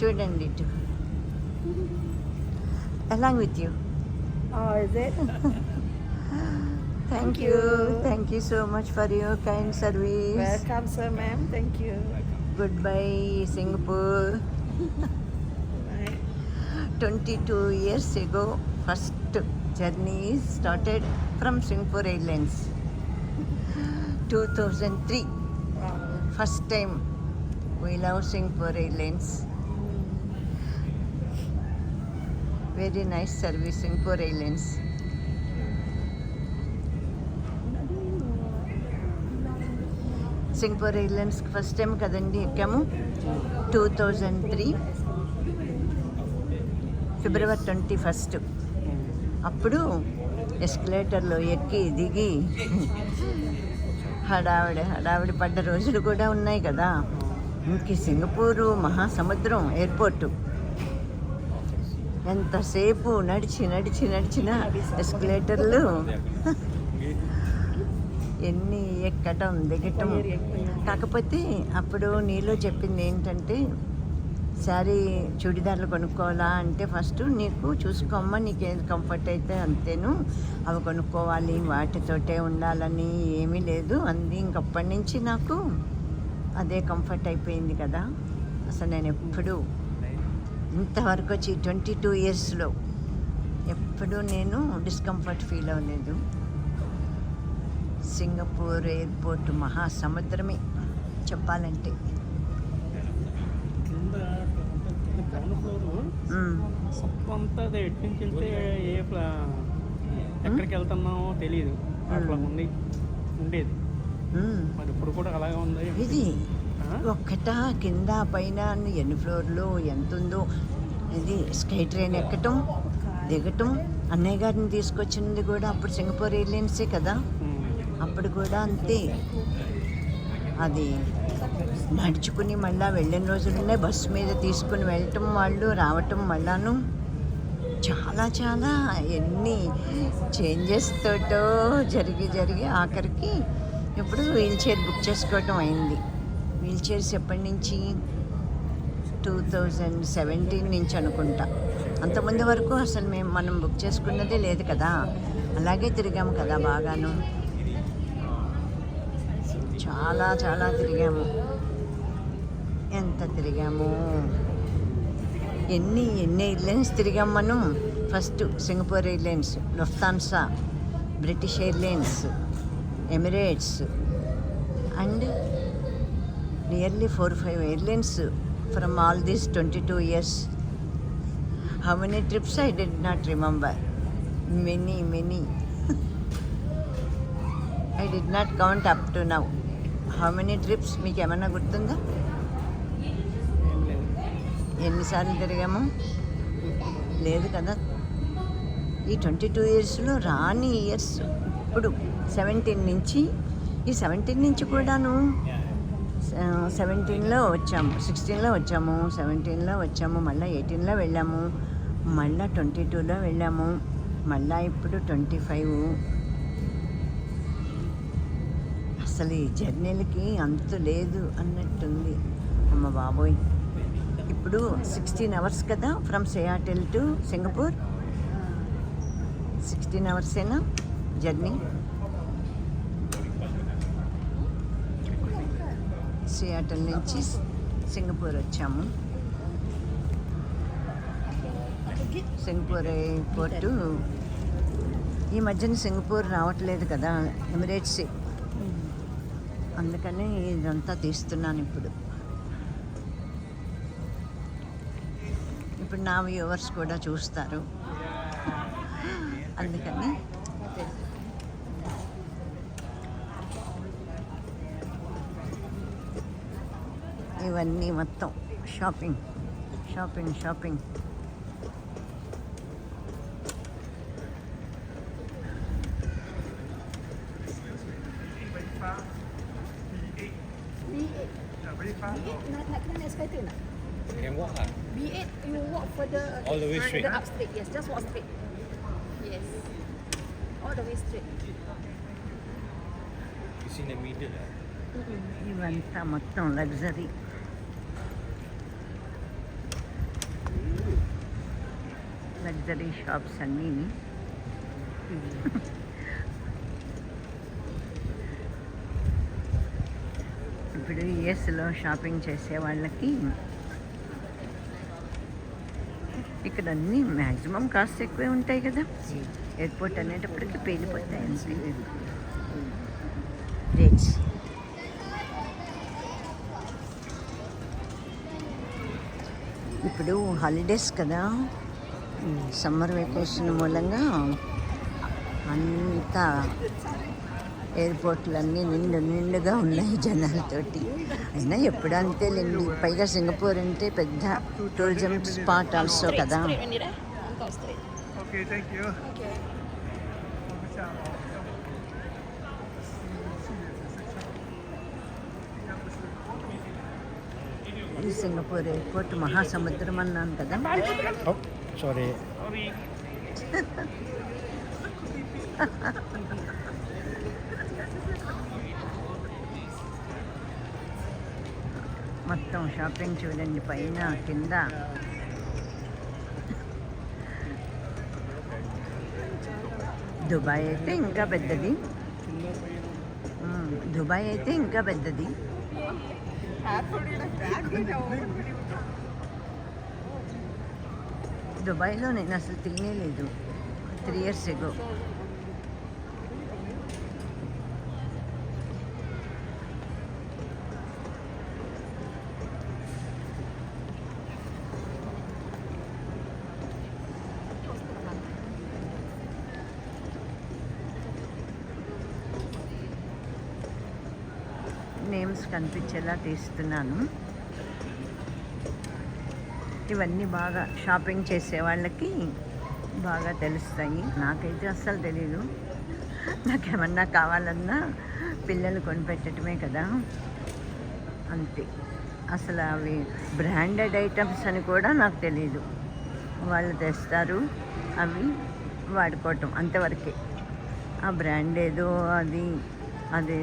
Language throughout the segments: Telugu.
చూడండి ఇటు along with you Oh, is it? Thank you thank you so much for your kind service Welcome, sir, ma'am. Thank you. Good bye Singapore Bye. Twenty two years ago first journey started from Singapore Airlines two thousand three Wow. First time we love Singapore Airlines very nice service Singapore Airlines Singapore ఎయిర్లైన్స్కి first time కదండి ఎక్కాము? Two thousand three February twenty first అప్పుడు ఎస్కలేటర్లో ఎక్కి దిగి హడావిడి హడావిడి పడ్డ రోజులు కూడా ఉన్నాయి కదా. ఇంక సింగపూరు మహాసముద్రం ఎయిర్పోర్టు ఎంతసేపు నడిచి నడిచి నడిచిన ఎస్కలేటర్లు? ఎన్ని ఎక్కటం దిగటం. కాకపోతే అప్పుడు నీలో చెప్పింది ఏంటంటే శారీ చూడిదార్లు కొనుక్కోవాలా? అంటే ఫస్ట్ నీకు చూసుకోమ్మా నీకు ఏది కంఫర్ట్ అయితే అంతేను. అవి కొనుక్కోవాలి వాటితోటే ఉండాలని ఏమీ లేదు. అంది ఇంకప్పటి నుంచి నాకు అదే కంఫర్ట్ అయిపోయింది కదా. అసలు నేను ఎప్పుడు ఇంతవరకు వచ్చి ట్వంటీ టూ ఇయర్స్లో ఎప్పుడూ నేను డిస్కంఫర్ట్ ఫీల్ అవ్వలేదు. సింగపూర్ ఎయిర్పోర్ట్ మహాసముద్రమే చెప్పాలంటే. ఎక్కడికి వెళ్తున్నామో తెలియదు అట్లా ఉంది ఉండేది. మరి ఇప్పుడు కూడా అలాగే ఉంది. ఇది? ఒక్కట కింద పైన ఎన్ని ఫ్లోర్లు ఎంత ఉందో ఇది స్కై ట్రైన్ ఎక్కటం దిగటం. అన్నయ్య గారిని తీసుకొచ్చింది కూడా అప్పుడు సింగపూర్ ఎయిర్లైన్సే కదా. అప్పుడు కూడా అంతే. అది నడుచుకుని మళ్ళా వెళ్ళిన రోజులున్నాయి బస్సు మీద తీసుకుని వెళ్ళటం వాళ్ళు రావటం మళ్ళాను. చాలా చాలా ఎన్ని చేంజెస్ తోటో జరిగి జరిగి ఆఖరికి ఇప్పుడు వీల్ చైర్ బుక్ చేసుకోవటం అయింది. వీల్ చైర్స్ ఎప్పటి నుంచి? టూ థౌజండ్ సెవెంటీన్ నుంచి అనుకుంటా. అంతకుముందు వరకు అసలు మేము మనం బుక్ చేసుకున్నదే లేదు కదా. అలాగే తిరిగాము కదా బాగాను. చాలా చాలా తిరిగాము. ఎంత తిరిగాము? ఎన్ని ఎన్ని ఎయిర్లైన్స్ తిరిగాం మనం? First Singapore Airlines Lufthansa British Airlines Emirates and nearly four five airlines from all these twenty two years how many trips I did not remember many many I did not count up to now how many trips మీకు ఏమైనా గుర్తుందా? ఎన్నిసార్లు తిరిగాము? లేదు కదా. ఈ ట్వంటీ టూ ఇయర్స్లో రాని ఇయర్స్ ఇప్పుడు సెవెంటీన్ నుంచి ఈ సెవెంటీన్ నుంచి కూడాను సెవెంటీన్లో వచ్చాము. సిక్స్టీన్లో వచ్చాము. సెవెంటీన్లో వచ్చాము. మళ్ళీ ఎయిటీన్లో వెళ్ళాము. మళ్ళీ ట్వంటీ టూలో వెళ్ళాము. మళ్ళీ ఇప్పుడు ట్వంటీ ఫైవ్ అసలు ఈ జర్నీలకి అంతు లేదు అన్నట్టుంది. అమ్మ బాబోయ్. ఇప్పుడు సిక్స్టీన్ అవర్స్ కదా from Seattle to Singapore sixteen అవర్సేనా journey? Seattle నుంచి సింగపూర్ వచ్చాము. Singapore airport. ఈ మధ్యన సింగపూర్ రావట్లేదు కదా ఎమిరేట్స్. అందుకని ఇదంతా తీస్తున్నాను ఇప్పుడు. ఇప్పుడు నా వ్యూవర్స్ కూడా చూస్తారు. అందుకని ఇవన్నీ మొత్తం shopping shopping shopping B8 nak nak kena naik escalator nak? You can walk ah. B8 you walk further All the way straight? further up straight yes just walk straight yes all the way straight You see in the middle ah. ఇవంతా మొత్తం లగ్జరీ Luxury shops అన్నీ ఇప్పుడు యుఎస్లో షాపింగ్ చేసే వాళ్ళకి ఇక్కడ అన్నీ మ్యాక్సిమం కాస్ట్ ఎక్కువే ఉంటాయి కదా. ఎయిర్పోర్ట్ అనేటప్పటికి పేలిపోతాయి అంతే రేట్స్ ఇప్పుడు హాలిడేస్ కదా. సమ్మర్ వెకేషన్ మూలంగా అంతా ఎయిర్పోర్ట్లన్నీ నిండు నిండుగా ఉన్నాయి జనాలతోటి. అయినా ఎప్పుడు అంతే లేండి పైగా సింగపూర్ అంటే పెద్ద టూరిజం స్పాట్ ఆల్సో కదా. సింగపూర్ ఎయిర్పోర్ట్ మహాసముద్రం అన్నాను కదా. సారీ మొత్తం షాపింగ్ చూడండి పైన కింద. దుబాయ్ అయితే ఇంకా పెద్దది. దుబాయ్ అయితే ఇంకా పెద్దది. దుబాయ్లో నేను అసలు తినేలేదు త్రీ ఇయర్స్ ఎగో నేమ్స్ కనిపించేలా తీస్తున్నాను. ఇవన్నీ బాగా షాపింగ్ చేసే వాళ్ళకి బాగా తెలుస్తాయి. నాకైతే అస్సలు తెలీదు. నాకేమన్నా కావాలన్నా పిల్లలు కొనిపెట్టడమే కదా. అంతే. అసలు అవి బ్రాండెడ్ ఐటమ్స్ అని కూడా నాకు తెలియదు వాళ్ళు తెస్తారు. అవి వాడుకోవటం అంతవరకే. ఆ బ్రాండ్ ఏదో అది అది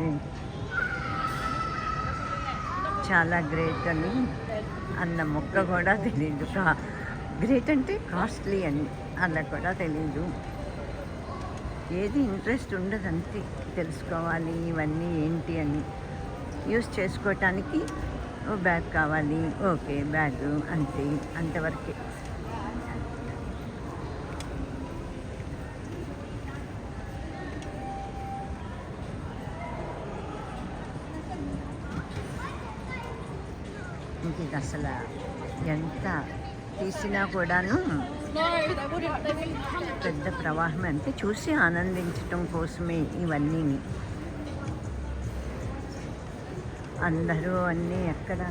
చాలా గ్రేట్ అని అన్న మొక్క కూడా తెలియదు కా గ్రేట్ అంటే కాస్ట్లీ అని అలా కూడా తెలియదు ఏది ఇంట్రెస్ట్ ఉండదు అంతే తెలుసుకోవాలి ఇవన్నీ ఏంటి అని. యూస్ చేసుకోవటానికి ఓ బ్యాగ్ కావాలి. ఓకే బ్యాగ్ అంతే అంతవరకే ఇంక ఇది అసలు ఎంత తీసినా కూడాను పెద్ద ప్రవాహం అంటే చూసి ఆనందించటం కోసమే ఇవన్నీ అందరూ అన్నీ ఎక్కడ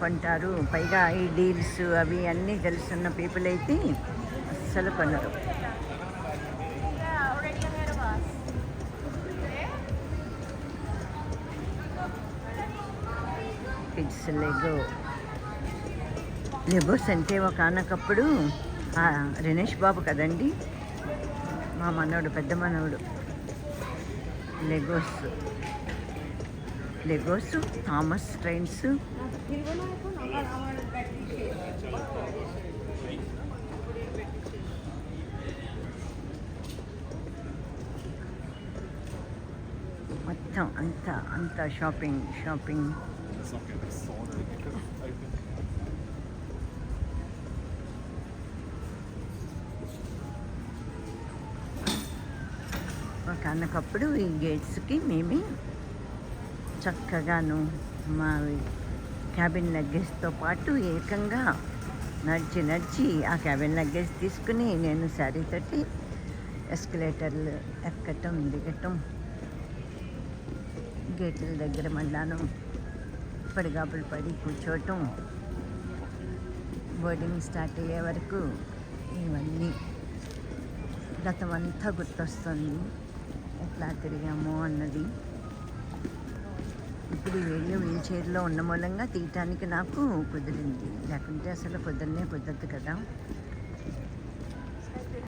కొంటారు? పైగా ఈ డీల్స్ అవి అన్నీ తెలుసున్న పీపుల్ అయితే అస్సలు కొనరు. కిడ్స్ లెగో లెగోస్ అంటే ఒక ఆనకప్పుడు ఆ, బాబు కదండి? మా మనవడు పెద్ద మనవడు. లెగోస్ లెగోస్ థామస్ ట్రైన్స్ మొత్తం అంతా అంతా షాపింగ్ షాపింగ్ అన్నకప్పుడు ఈ గేట్స్కి మేము చక్కగాను మా క్యాబిన్ లగ్గేజ్తో పాటు ఏకంగా నడిచి నడిచి ఆ క్యాబిన్ లగ్గేజ్ తీసుకుని నేను శారీ తోటి ఎస్కలేటర్లు ఎక్కటం దిగటం గేట్ల దగ్గర మళ్ళాను పడిగాపులు పడి కూర్చోవటం బోర్డింగ్ స్టార్ట్ అయ్యే వరకు ఇవన్నీ. గతం అంతా గుర్తొస్తుంది. ఎట్లా తిరిగాము అన్నది. ఇప్పుడు వీళ్ళు వీల్ చైర్లో ఉన్న మూలంగా తీయటానికి నాకు కుదిరింది. లేకుంటే అసలు కుదరనే కుదరదు కదా.